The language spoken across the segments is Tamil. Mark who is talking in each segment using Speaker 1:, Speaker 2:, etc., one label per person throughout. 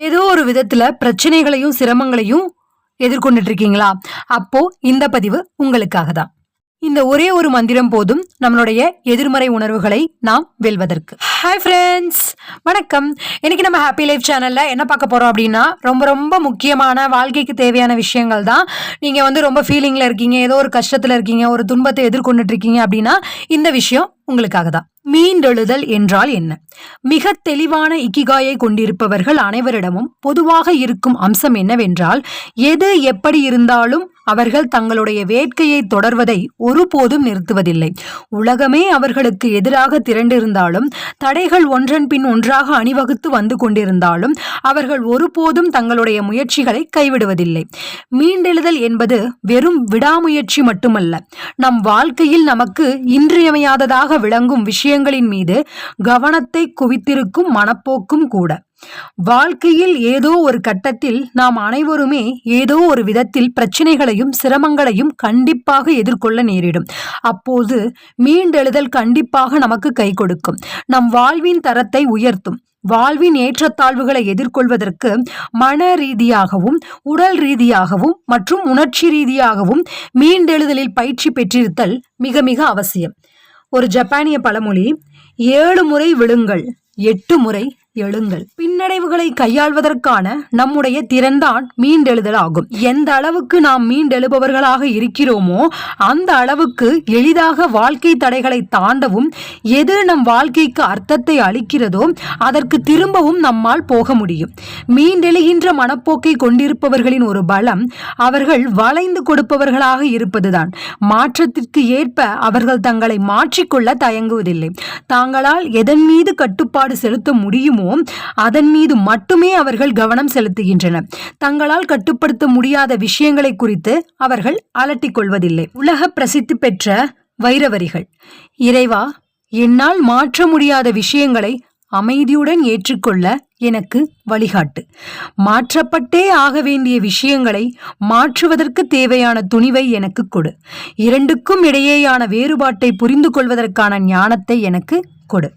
Speaker 1: ஏதோ ஒரு விதத்துல பிரச்சனைகளையும் சிரமங்களையும் எதிர்கொண்டுட்டு இருக்கீங்களா அப்போ இந்த பதிவு உங்களுக்காக தான் இந்த ஒரே ஒரு மந்திரம் போதும் நம்மளுடைய எதிர்மறை உணர்வுகளை நாம் வெல்வதற்கு. ஹாய் ஃப்ரெண்ட்ஸ் வணக்கம். இன்னைக்கு நம்ம ஹாப்பி லைஃப் சேனலில் என்ன பார்க்க போகிறோம் அப்படின்னா ரொம்ப ரொம்ப முக்கியமான வாழ்க்கைக்கு தேவையான விஷயங்கள் தான். நீங்கள் வந்து ரொம்ப ஃபீலிங்கில் இருக்கீங்க ஏதோ ஒரு கஷ்டத்தில் இருக்கீங்க ஒரு துன்பத்தை எதிர்கொண்டுட்டு இருக்கீங்க அப்படின்னா இந்த விஷயம் உங்களுக்காக தான் மீண்டெழுதல் என்றால் என்ன? மிக தெளிவான இக்கிகாயை கொண்டிருப்பவர்கள் அனைவரிடமும் பொதுவாக இருக்கும் அம்சம் என்னவென்றால் எது எப்படி இருந்தாலும் அவர்கள் தங்களுடைய வேட்கையை தொடர்வதை ஒருபோதும் நிறுத்துவதில்லை. உலகமே அவர்களுக்கு எதிராக திரண்டிருந்தாலும் தடைகள் ஒன்றன் பின் ஒன்றாக அணிவகுத்து வந்து கொண்டிருந்தாலும் அவர்கள் ஒருபோதும் தங்களுடைய முயற்சிகளை கைவிடுவதில்லை. மீண்டெழுதல் என்பது வெறும் விடாமுயற்சி மட்டுமல்ல. நம் வாழ்க்கையில் நமக்கு இன்றியமையாததாக விளங்கும் விஷயங்களின் மீது கவனத்தை குவித்திருக்கும் மனப்போக்கும் கூட. வாழ்க்கையில் ஏதோ ஒரு கட்டத்தில் நாம் அனைவருமே ஏதோ ஒரு விதத்தில் பிரச்சனைகளையும் சிரமங்களையும் கண்டிப்பாக எதிர்கொள்ள நேரிடும். அப்போது மீண்டெழுதல் கண்டிப்பாக நமக்கு கை கொடுக்கும். நம் வாழ்வின் தரத்தை உயர்த்தும். வாழ்வின் ஏற்றத்தாழ்வுகளை எதிர்கொள்வதற்கு மன ரீதியாகவும் உடல் ரீதியாகவும் மற்றும் உணர்ச்சி ரீதியாகவும் மீண்டெழுதலில் பயிற்சி பெற்றிருத்தல் மிக மிக அவசியம். ஒரு ஜப்பானிய பழமொழி ஏழு முறை விழுங்கள் எட்டு முறை எழுங்கள். பின்னடைவுகளை கையாள்வதற்கான நம்முடைய திறன்தான் மீண்டெழுதல் ஆகும் எந்த அளவுக்கு நாம் மீண்டெழுபவர்களாக இருக்கிறோமோ அந்த அளவுக்கு எளிதாக வாழ்க்கை தடைகளை தாண்டவும் எது நம் வாழ்க்கைக்கு அர்த்தத்தை அளிக்கிறதோ அதற்கு திரும்பவும் நம்மால் போக முடியும். மீண்டெழுகின்ற மனப்போக்கை கொண்டிருப்பவர்களின் ஒரு பலம் அவர்கள் வளைந்து கொடுப்பவர்களாக இருப்பதுதான். மாற்றத்திற்கு ஏற்ப அவர்கள் தங்களை மாற்றிக்கொள்ள தயங்குவதில்லை. தாங்களால் எதன் மீது கட்டுப்பாடு செலுத்த முடியும் அதன் மீது மட்டுமே அவர்கள் கவனம் செலுத்துகின்றனர். தங்களால் கட்டுப்படுத்த முடியாத விஷயங்களை குறித்து அவர்கள் அலட்டிக் கொள்வதில்லை. உலக பிரசித்தி பெற்ற வைரவரிகள். இறைவா என்னால் மாற்ற முடியாத விஷயங்களை அமைதியுடன் ஏற்றுக்கொள்ள எனக்கு வழிகாட்டு. மாற்றப்பட்டே ஆக வேண்டிய விஷயங்களை மாற்றுவதற்கு தேவையான துணிவை எனக்கு கொடு. இரண்டுக்கும் இடையேயான வேறுபாட்டை புரிந்து கொள்வதற்கான ஞானத்தை எனக்கு கொடு.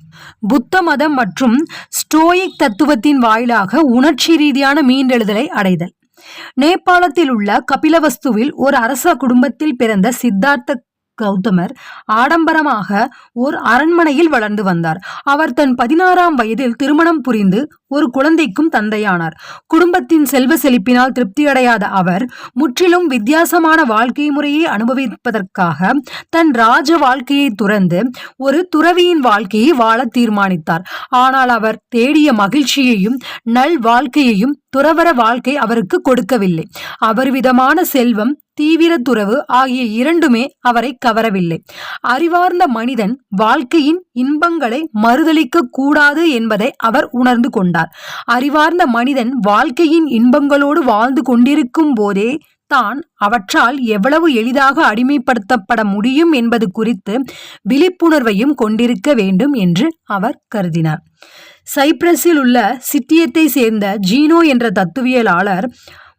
Speaker 1: புத்த மதம் மற்றும் ஸ்டோயிக் தத்துவத்தின் வாயிலாக உணர்ச்சி ரீதியான மீண்டெழுதலை அடைதல். நேபாளத்தில் உள்ள கபிலவஸ்துவில் ஒரு அரச குடும்பத்தில் பிறந்த சித்தார்த்த கௌதமர் ஆடம்பரமாக ஓர் அரண்மனையில் வளர்ந்து வந்தார். அவர் தன் பதினாறாம் வயதில் திருமணம் புரிந்து ஒரு குழந்தைக்கும் தந்தையானார். குடும்பத்தின் செல்வ செழிப்பினால் திருப்தியடையாத அவர் முற்றிலும் வித்தியாசமான வாழ்க்கை முறையை அனுபவிப்பதற்காக தன் ராஜ வாழ்க்கையை துறந்து ஒரு துறவியின் வாழ்க்கையை வாழ தீர்மானித்தார். ஆனால் அவர் தேடிய மகிழ்ச்சியையும் நல் வாழ்க்கையையும் துறவர வாழ்க்கை அவருக்கு கொடுக்கவில்லை. அபரிவிதமான செல்வம் தீவிர துறவு ஆகிய இரண்டுமே அவரை கவரவில்லை. அறிவார்ந்த மனிதன் வாழ்க்கையின் இன்பங்களை மறுதளிக்க கூடாது என்பதை அவர் உணர்ந்து கொண்டார். அறிவார்ந்த மனிதன் வாழ்க்கையின் இன்பங்களோடு வாழ்ந்து கொண்டிருக்கும் போதே தான் அவற்றால் எவ்வளவு எளிதாக அடிமைப்படுத்தப்பட முடியும் என்பது குறித்து விழிப்புணர்வையும் கொண்டிருக்க வேண்டும் என்று அவர் கருதினார். சைப்ரஸில் உள்ள சிட்டியத்தை சேர்ந்த ஜீனோ என்ற தத்துவியலாளர்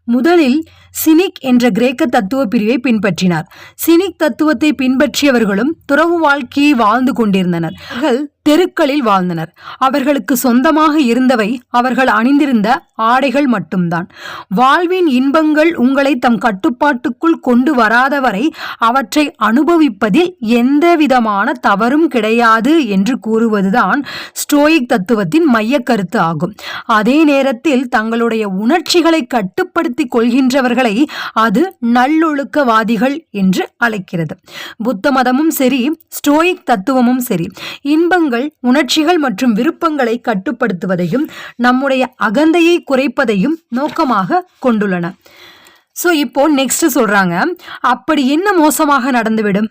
Speaker 1: முதலில் சினிக் என்ற கிரேக்க தத்துவ பிரிவை பின்பற்றினார். சினிக் தத்துவத்தை பின்பற்றியவர்களும் துறவு வாழ்க்கையை வாழ்ந்து கொண்டிருந்தனர். அவர்கள் தெருக்களில் வாழ்ந்தனர். அவர்களுக்கு சொந்தமாக இருந்தவை அவர்கள் அணிந்திருந்த ஆடைகள் மட்டும்தான். வாழ்வின் இன்பங்கள் உங்களை தம் கட்டுப்பாட்டுக்குள் கொண்டு வராதவரை அவற்றை அனுபவிப்பதில் எந்த விதமான தவறும் கிடையாது என்று கூறுவதுதான் ஸ்டோயிக் தத்துவத்தின் மைய கருத்து ஆகும். அதே நேரத்தில் தங்களுடைய உணர்ச்சிகளை கட்டுப்படுத்திக் கொள்கின்றவர்கள் அது நல்லொழுக்கவாதிகள் என்று அழைக்கிறது. புத்த மதமும் சரி ஸ்டோயிக் தத்துவமும் சரி இன்பங்கள் உணர்ச்சிகள் மற்றும் விருப்பங்களை கட்டுப்படுத்துவதையும் நம்முடைய அகந்தையை குறைப்பதையும் நோக்கமாக கொண்டுள்ளன. ஸோ இப்போ நெக்ஸ்ட் சொல்றாங்க அப்படி என்ன மோசமாக நடந்துவிடும்?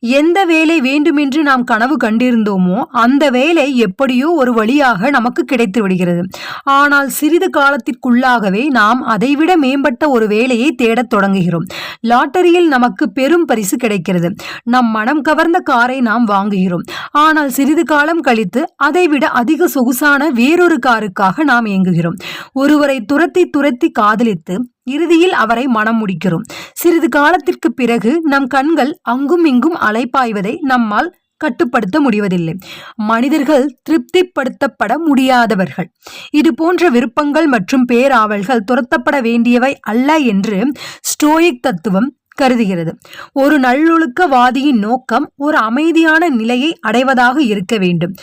Speaker 1: எந்த வேலை வேண்டுமென்று நாம் கனவு கண்டிருந்தோமோ அந்த வேலை எப்படியோ ஒரு வழியாக நமக்கு கிடைத்து விடுகிறது. ஆனால் சிறிது காலத்திற்குள்ளாகவே நாம் அதைவிட மேம்பட்ட ஒரு வேலையை தேடத் தொடங்குகிறோம். லாட்டரியில் நமக்கு பெரும் பரிசு கிடைக்கிறது. நம் மனம் கவர்ந்த காரை நாம் வாங்குகிறோம். ஆனால் சிறிது காலம் கழித்து அதைவிட அதிக சொகுசான வேறொரு காருக்காக நாம் இயங்குகிறோம். ஒருவரை துரத்தி துரத்தி காதலித்து இறுதியில் அவரை மனம் முடிக்கிறோம். சிறிது காலத்திற்கு பிறகு நம் கண்கள் அங்கும் இங்கும் அலைப்பாய்வதை நம்மால் கட்டுப்படுத்த முடிவதில்லை. மனிதர்கள் திருப்திப்படுத்தப்பட முடியாதவர்கள். இது போன்ற விருப்பங்கள் மற்றும் பேராவல்கள் துரத்தப்பட வேண்டியவை அல்ல என்று ஸ்டோயிக் தத்துவம் கருதுகிறது. ஒரு நல்லொழுக்கவாதியின் நோக்கம் ஒரு அமைதியான நிலையை அடைவதாக இருக்க வேண்டும்.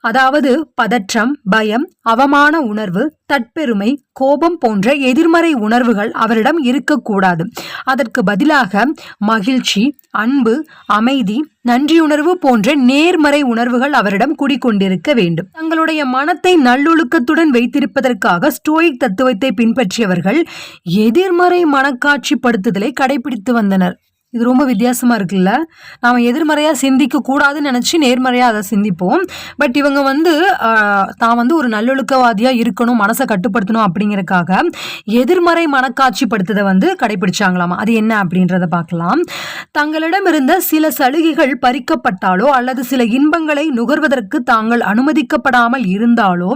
Speaker 1: அதாவது பதற்றம் பயம் அவமான உணர்வு தற்பெருமை கோபம் போன்ற எதிர்மறை உணர்வுகள் அவரிடம் இருக்கக்கூடாது. அதற்கு பதிலாக மகிழ்ச்சி அன்பு அமைதி நன்றியுணர்வு போன்ற நேர்மறை உணர்வுகள் அவரிடம் குடிக்கொண்டிருக்க வேண்டும். தங்களுடைய மனத்தை நல்லொழுக்கத்துடன் வைத்திருப்பதற்காக ஸ்டோயிக் தத்துவத்தை பின்பற்றியவர்கள் எதிர்மறை மனக்காட்சிப்படுத்துதலை கடைபிடித்து வந்தனர். இது ரொம்ப வித்தியாசமாக இருக்குல்ல. நாம் எதிர்மறையாக சிந்திக்க கூடாதுன்னு நேர்மறையாக அதை சிந்திப்போம். பட் இவங்க வந்து தான் வந்து ஒரு நல்லொழுக்கவாதியாக இருக்கணும் மனசை கட்டுப்படுத்தணும் அப்படிங்கிறக்காக எதிர்மறை மனக்காட்சிப்படுத்துதை வந்து கடைபிடிச்சாங்களாமா? அது என்ன அப்படின்றத பார்க்கலாம். தங்களிடம் இருந்த சில சலுகைகள் பறிக்கப்பட்டாலோ அல்லது சில இன்பங்களை நுகர்வதற்கு தாங்கள் அனுமதிக்கப்படாமல் இருந்தாலோ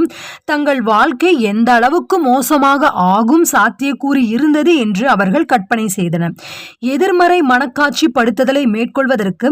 Speaker 1: தங்கள் வாழ்க்கை எந்த அளவுக்கு மோசமாக ஆகும் சாத்தியக்கூறு இருந்தது என்று அவர்கள் கற்பனை செய்தனர். எதிர்மறை மன படுத்துதலை மேற்கொள்வதற்கு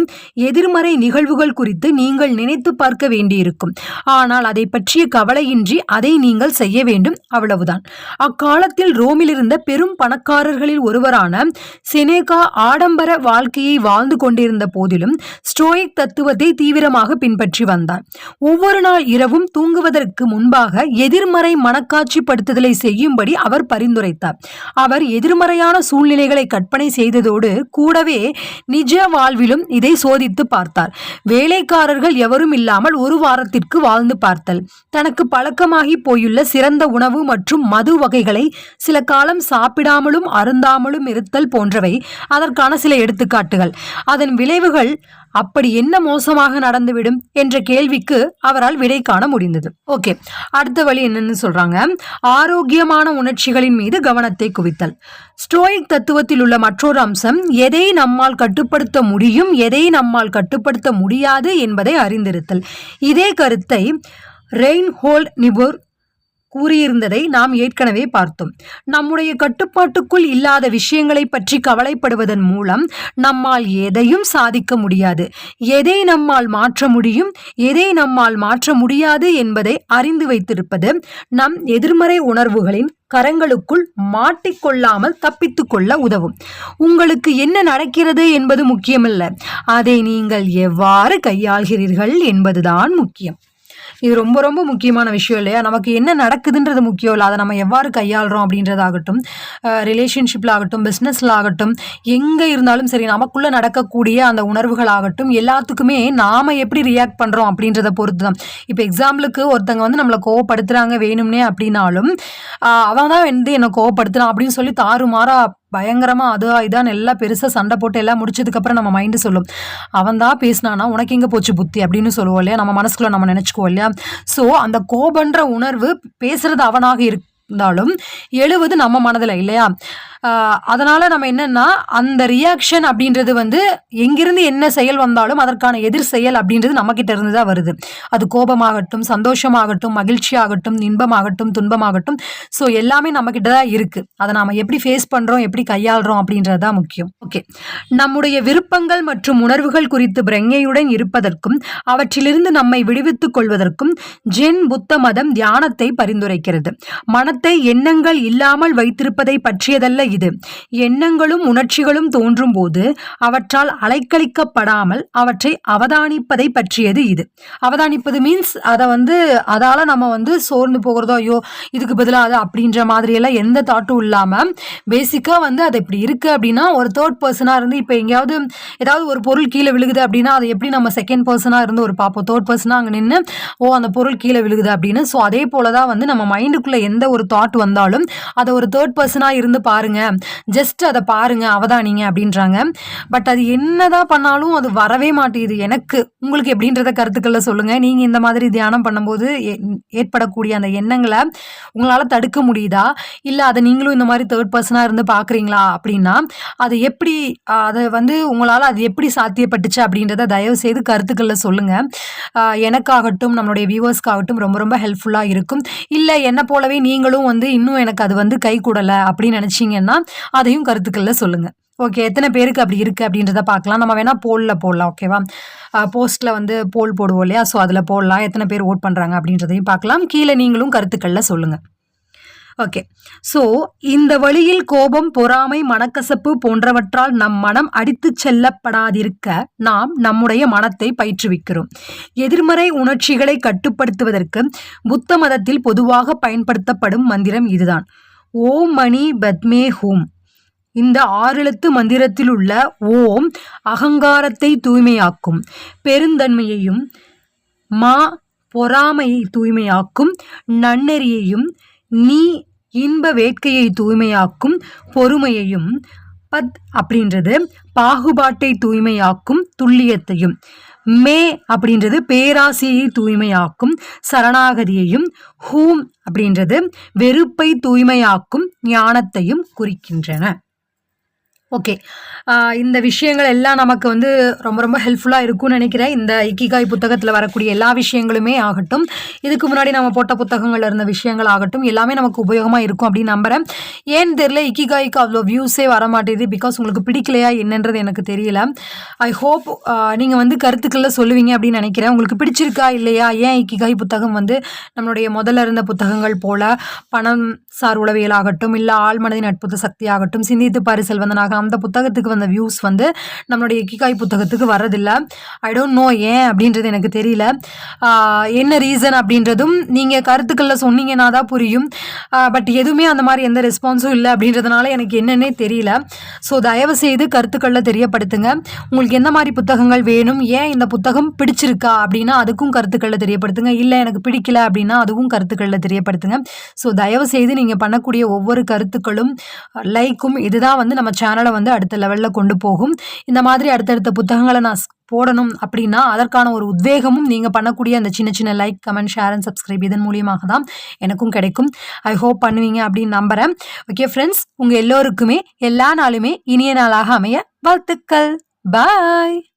Speaker 1: எதிர்மறை நிகழ்வுகள் குறித்து நீங்கள் நினைத்து பார்க்க வேண்டியிருக்கும். ஆனால் அதை பற்றிய கவலையின்றி அதை நீங்கள் செய்ய வேண்டும். அவ்வளவுதான். அக்காலத்தில் ரோமில் இருந்த பெரும் பணக்காரர்களில் ஒருவரான செனேகா ஆடம்பர வாழ்க்கையை வாழ்ந்து கொண்டிருந்த போதிலும் ஸ்டோயிக் தத்துவத்தை தீவிரமாக பின்பற்றி வந்தார். ஒவ்வொரு நாள் இரவும் தூங்குவதற்கு முன்பாக எதிர்மறை மனக்காட்சிப்படுத்துதலை செய்யும்படி அவர் பரிந்துரைத்தார். அவர் எதிர்மறையான சூழ்நிலைகளை கற்பனை செய்ததோடு கூடவே நிஜ வாழ்விலும் இதை சோதித்து பார்த்தார். வேலைக்காரர்கள் எவரும் இல்லாமல் ஒரு வாரத்திற்கு வாழ்ந்து பார்த்தல். தனக்கு பழக்கமாகி போயுள்ள சிறந்த உணவு மற்றும் மது வகைகளை சில காலம் சாப்பிடாமலும் அருந்தாமலும் இருத்தல் போன்றவை அதற்கான சில எடுத்துக்காட்டுகள். அதன் விளைவுகள் அப்படி என்ன மோசமாக நடந்துவிடும் என்ற கேள்விக்கு அவரால் விடை காண முடிந்தது. ஓகே அடுத்த வழி என்னன்னு சொல்றாங்க. ஆரோக்கியமான உணர்ச்சிகளின் மீது கவனத்தை குவித்தல். ஸ்டோயிக் தத்துவத்தில் உள்ள மற்றொரு அம்சம் எதை நம்மால் கட்டுப்படுத்த முடியும் எதை நம்மால் கட்டுப்படுத்த முடியாது என்பதை அறிந்திருத்தல். இதே கருத்தை ரெயின்ஹோல்ட் நிபுர் கூறியிருந்ததை நாம் ஏற்கனவே பார்த்தோம். நம்முடைய கட்டுப்பாட்டுக்குள் இல்லாத விஷயங்களை பற்றி கவலைப்படுவதன் மூலம் நம்மால் எதையும் சாதிக்க முடியாது. எதை நம்மால் மாற்ற முடியும்? எதை நம்மால் மாற்ற முடியாது என்பதை அறிந்து வைத்திருப்பது நம் எதிர்மறை உணர்வுகளின் கரங்களுக்குள் மாட்டிக்கொள்ளாமல் தப்பித்துக் கொள்ள உதவும். உங்களுக்கு என்ன நடக்கிறது என்பது முக்கியமல்ல. அதை நீங்கள் எவ்வாறு கையாள்கிறீர்கள் என்பதுதான் முக்கியம். இது ரொம்ப ரொம்ப முக்கியமான விஷயம் இல்லையா? நமக்கு என்ன நடக்குதுன்றது முக்கியம் இல்லை. அதை நம்ம எவ்வாறு கையாளுறோம் அப்படின்றதாகட்டும் ரிலேஷன்ஷிப்பில் ஆகட்டும் பிஸ்னஸில் ஆகட்டும் எங்கே இருந்தாலும் சரி நமக்குள்ளே நடக்கக்கூடிய அந்த உணர்வுகள் ஆகட்டும் எல்லாத்துக்குமே நாம் எப்படி ரியாக்ட் பண்ணுறோம் அப்படின்றத பொறுத்து தான் இப்போ எக்ஸாம்பிளுக்கு ஒருத்தங்க வந்து நம்மளை கோவப்படுத்துகிறாங்க வேணும்னே அப்படின்னாலும் அவன் தான் வந்து என்னை கோவப்படுத்துகிறான் அப்படின்னு சொல்லி தாறுமாறாக பயங்கரமாக அது இதான் எல்லாம் பெருசாக சண்டை போட்டு எல்லாம் முடிச்சதுக்கப்புறம் நம்ம மைண்டு சொல்லும். அவன் தான் பேசினானா உனக்கு எங்கே போச்சு புத்தி? அப்படின்னு சொல்லுவோம் இல்லையா? நம்ம மனசுக்குள்ள நம்ம நினச்சிக்குவோம் இல்லையா? ஸோ அந்த கோபன்ற உணர்வு பேசுகிறது அவனாக இருந்தாலும் எழுவது நம்ம மனதில் இல்லையா? அதனால் அதனால நம்ம என்னன்னா அந்த ரியாக்ஷன் அப்படின்றது வந்து எங்கிருந்து என்ன செயல் வந்தாலும் அதற்கான எதிர் செயல் அப்படின்றது நம்ம கிட்ட இருந்து தான் வருது. அது கோபமாகட்டும் சந்தோஷமாகட்டும் மகிழ்ச்சியாகட்டும் இன்பமாகட்டும் துன்பமாகட்டும். ஸோ எல்லாமே நம்ம கிட்ட தான் இருக்கு. அதை நாம எப்படி ஃபேஸ் பண்றோம் எப்படி கையாளுறோம் அப்படின்றது தான் முக்கியம். ஓகே நம்முடைய விருப்பங்கள் மற்றும் உணர்வுகள் குறித்து பிரங்கையுடன் இருப்பதற்கும் அவற்றிலிருந்து நம்மை விடுவித்துக் கொள்வதற்கும் ஜென் புத்த மதம் தியானத்தை பரிந்துரைக்கிறது. மனத்தை எண்ணங்கள் இல்லாமல் வைத்திருப்பதை பற்றியதல்ல இது. எண்ணங்களும் உணர்ச்சிகளும் தோன்றும் போது அவற்றால் அலைக்கழிக்கப்படாமல் அவற்றை அவதானிப்பதை பற்றியது இது. அவதானிப்பது மீன்ஸ் அதை வந்து அதால் நம்ம வந்து சோர்ந்து போகிறதோ ஐயோ இதுக்கு பதிலாக அது அப்படின்ற மாதிரியெல்லாம் எந்த தாட்டும் இல்லாமல் பேசிக்காக வந்து அது இப்படி இருக்குது அப்படின்னா ஒரு தேர்ட் பர்சனாக இருந்து இப்போ எங்கேயாவது ஏதாவது ஒரு பொருள் கீழே விழுகுது அப்படின்னா அதை எப்படி நம்ம செகண்ட் பர்சனாக இருந்து ஒரு பார்ப்போம்? தேர்ட் பர்சனாக அங்கே நின்று ஓ அந்த பொருள் கீழே விழுகுது அப்படின்னு. ஸோ அதே போல தான் வந்து நம்ம மைண்டுக்குள்ளே எந்த ஒரு தாட் வந்தாலும் அதை ஒரு தேர்ட் பர்சனா இருந்து பாருங்க. ஜஸ்ட் அதை பாருங்க அவதானிங்க அப்படின்றாங்க. பட் அது என்னதான் பண்ணாலும் அது வரவே மாட்டேங்குது. எனக்கு உங்களுக்கு எப்படின்றத கருத்துக்களில் சொல்லுங்க. நீங்க இந்த மாதிரி தியானம் பண்ணும்போது ஏ- ஏற்படக்கூடிய அந்த எண்ணங்களை உங்களால் தடுக்க முடியுதா? இல்லை அதை நீங்களும் இந்த மாதிரி தேர்ட் பர்சனாக இருந்து பார்க்குறீங்களா அப்படின்னா அது எப்படி அதை வந்து உங்களால் அது எப்படி சாத்தியப்பட்டுச்சு அப்படின்றத தயவு செய்து கருத்துக்களில் சொல்லுங்க. எனக்காகட்டும் நம்மளுடைய வியூவர்ஸ்க்காகட்டும் ரொம்ப ரொம்ப ஹெல்ப்ஃபுல்லாக இருக்கும். இல்லை என்னை போலவே நீங்களும் வந்து இன்னும் எனக்கு அது வந்து கை கூடலை அப்படின்னு நினச்சிங்கன்னா அதையும் கருத்துக்கள்ல சொல்லுங்கள் ஓகே எத்தனை பேருக்கு அப்படி இருக்குது அப்படின்றத பார்க்கலாம். நம்ம வேணால் போலில் போடலாம் ஓகேவா போஸ்ட்டில் வந்து போல் போடுவோம் இல்லையா? ஸோ அதில் போடலாம். எத்தனை பேர் ஓட் பண்ணுறாங்க அப்படின்றதையும் பார்க்கலாம். கீழே நீங்களும் கருத்துக்களில் சொல்லுங்கள் ஓகே ஸோ இந்த வழியில் கோபம் பொறாமை மனக்கசப்பு போன்றவற்றால் நம் மனம் அடித்துச் செல்லப்படாதிருக்க நாம் நம்முடைய மனத்தை பயிற்றுவிக்கிறோம். எதிர்மறை உணர்ச்சிகளை கட்டுப்படுத்துவதற்கு புத்த மதத்தில் பொதுவாக பயன்படுத்தப்படும் மந்திரம் இதுதான். ஓம் மணி பத்மே ஹூம். இந்த ஆறெழுத்து மந்திரத்தில் உள்ள ஓம் அகங்காரத்தை தூய்மையாக்கும் பெருந்தன்மையையும் மா பொறாமையை தூய்மையாக்கும் நன்னெறியையும் நீ இன்ப வேட்கையை தூய்மையாக்கும் பொறுமையையும் பத் அப்படின்றது பாகுபாட்டை தூய்மையாக்கும் துல்லியத்தையும். மே அப்படின்றது பேராசையை தூய்மையாக்கும் சரணாகதியையும் ஹூம் அப்படின்றது வெறுப்பை தூய்மையாக்கும் ஞானத்தையும் குறிக்கின்றன. ஓகே இந்த விஷயங்கள் எல்லாம் நமக்கு வந்து ரொம்ப ரொம்ப ஹெல்ப்ஃபுல்லாக இருக்கும்னு நினைக்கிறேன். இந்த இக்கிகாய் புத்தகத்தில் வரக்கூடிய எல்லா விஷயங்களுமே ஆகட்டும். இதுக்கு முன்னாடி நம்ம போட்ட புத்தகங்கள் இருந்த விஷயங்கள் ஆகட்டும். எல்லாமே நமக்கு உபயோகமாக இருக்கும் அப்படின்னு நம்புகிறேன் ஏன்னு தெரியல இக்கிகாய்க்கு அவ்வளோ வியூஸே வர மாட்டேது பிகாஸ் உங்களுக்கு பிடிக்கலையா என்னன்றது எனக்கு தெரியல. ஐ ஹோப் நீங்கள் வந்து கருத்துக்களில் சொல்லுவீங்க அப்படின்னு நினைக்கிறேன். உங்களுக்கு பிடிச்சிருக்கா இல்லையா? ஏன் இக்கிகாய் புத்தகம் வந்து நம்மளுடைய முதல்ல இருந்த புத்தகங்கள் போல் பணம் சார் உளவியல் ஆகட்டும் இல்லை ஆழ்மனதின் அற்புத சக்தி ஆகட்டும் சிந்தித்து பாரு செல்வந்தனாக அந்த புத்தகத்துக்கு வந்த வியூஸ் வந்து நம்மளுடைய இக்கிகாய் புத்தகத்துக்கு வரதில்லை ஐ டோன்ட் நோ ஏன் அப்படின்றது எனக்கு தெரியல. என்ன ரீசன் அப்படின்றதும் நீங்கள் கருத்துக்களில் சொன்னீங்கன்னா தான் புரியும். பட் எதுவுமே அந்த மாதிரி எந்த ரெஸ்பான்ஸும் இல்லை அப்படின்றதுனால எனக்கு என்னன்னே தெரியல. ஸோ தயவு செய்து கருத்துக்களில் தெரியப்படுத்துங்க. உங்களுக்கு எந்த மாதிரி புத்தகங்கள் வேணும்? ஏன் இந்த புத்தகம் பிடிச்சிருக்கா அப்படின்னா அதுக்கும் கருத்துக்களில் தெரியப்படுத்துங்க. இல்லை எனக்கு பிடிக்கல அப்படின்னா அதுவும் கருத்துக்களில் தெரியப்படுத்துங்க. ஸோ தயவு செய்து நீங்கள் பண்ணக்கூடிய ஒவ்வொரு கருத்துக்களும் லைக்கும் இதுதான் வந்து நம்ம சேனலை வந்து அடுத்த லெவலில் கொண்டு போகும். இந்த மாதிரி அடுத்தடுத்த புத்தகங்களை நான் போடணும் அப்படின்னா அதற்கான ஒரு உத்வேகமும் நீங்கள் பண்ணக்கூடிய அந்த சின்ன சின்ன like comment share and subscribe இதன் மூலியமாக தான் எனக்கும் கிடைக்கும். ஐ ஹோப் பண்ணுவீங்க அப்படின்னு நம்புகிறேன் ஓகே ஃப்ரெண்ட்ஸ் உங்கள் எல்லோருக்குமே எல்லா நாளுமே இனிய நாளாக அமைய வாழ்த்துக்கள். பாய்